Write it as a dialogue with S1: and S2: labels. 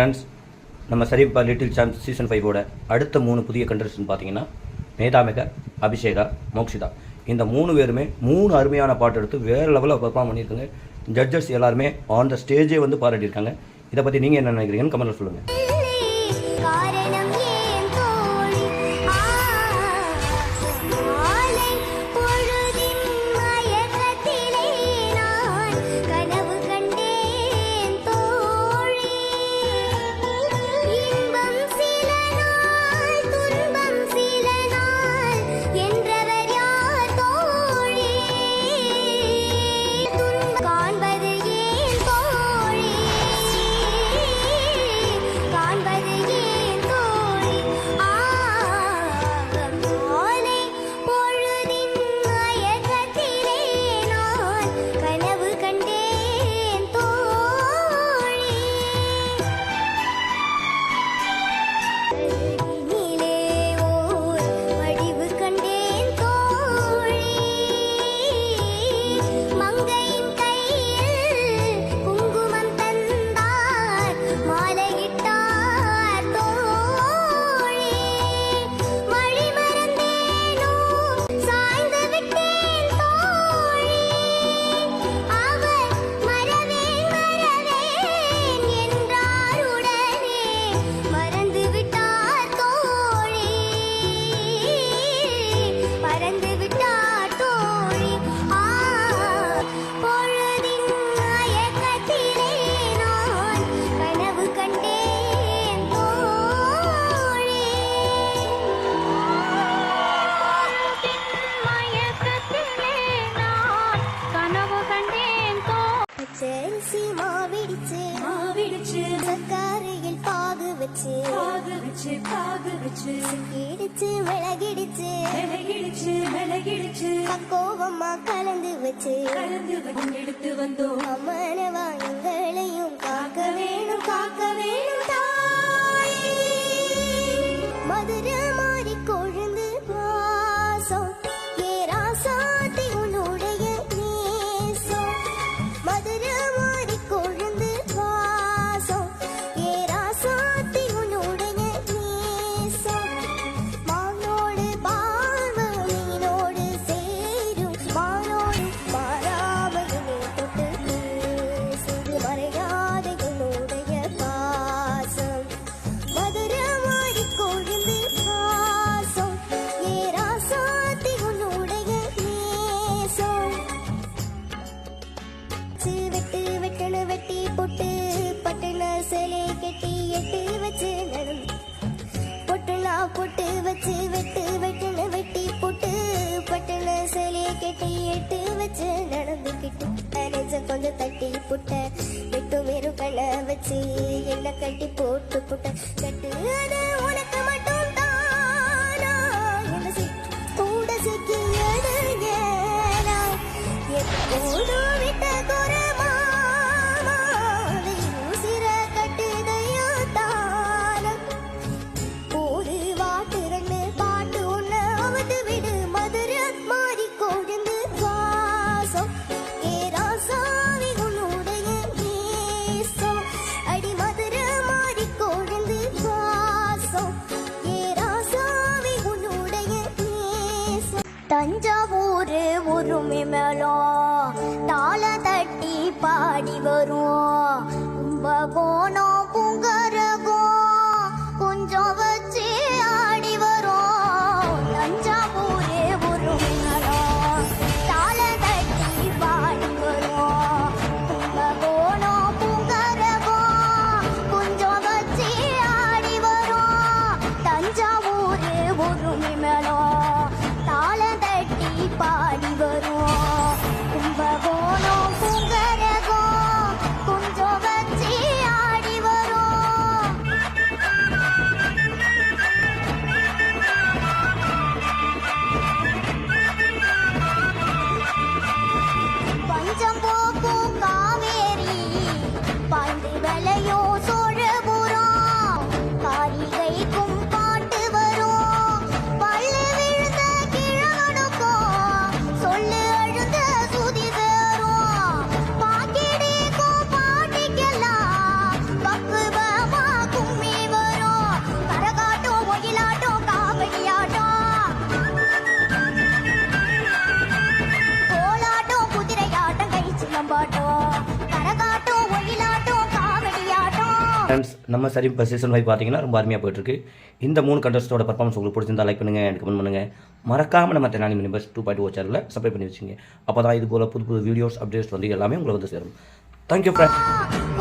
S1: Friends நம்ம சரிப்பா little champ season ஃபைவோட அடுத்த மூணு புதிய கண்டஸ்டன் பார்த்தீங்கன்னா மேதாமிகா அபிஷேகா மோக்ஷிதா. இந்த மூணு பேருமே மூணு அருமையான பாட்டு எடுத்து வேறு லெவலில் பர்ஃபார்ம் பண்ணியிருக்காங்க. ஜட்ஜஸ் எல்லாருமே ஆன் த ஸ்டேஜே வந்து பாராட்டியிருக்காங்க. இதை பற்றி நீங்கள் என்ன நினைக்கிறீங்கன்னு கமெண்ட்டில் சொல்லுங்கள்
S2: வச்சு
S3: பாக வச்சு பாக வச்சு
S2: இடிச்சு கலந்து வச்சு
S3: எடுத்து வந்தோம்.
S2: the தஞ்சாவூர் உருமிமலோ தாள தட்டி பாடி வரும் கும்பகோணம்
S4: ஃப்ரெண்ட்ஸ் நம்ம சரி இப்போ சீசன் ஃபைவ் பார்த்தீங்கன்னா ரொம்ப அருமையாக போயிட்டுருக்கு. இந்த மூணு கண்டஸ்டோட பர்ஃபார்மன்ஸ் உங்களுக்கு பிடிச்சிருந்தா லைக் பண்ணுங்கள் எனக்கு கமெண்ட் பண்ணுங்கள் மறக்காமல் நம்ம Tenali minibus two point O சேனலில் சப்ஸ்கிரைப் பண்ணி வச்சுங்க அப்போ தான் இது போல் புது புது வீடியோஸ் அப்டேட்ஸ் வந்து எல்லாமே உங்களுக்கு வந்து சேரும். Thank you friends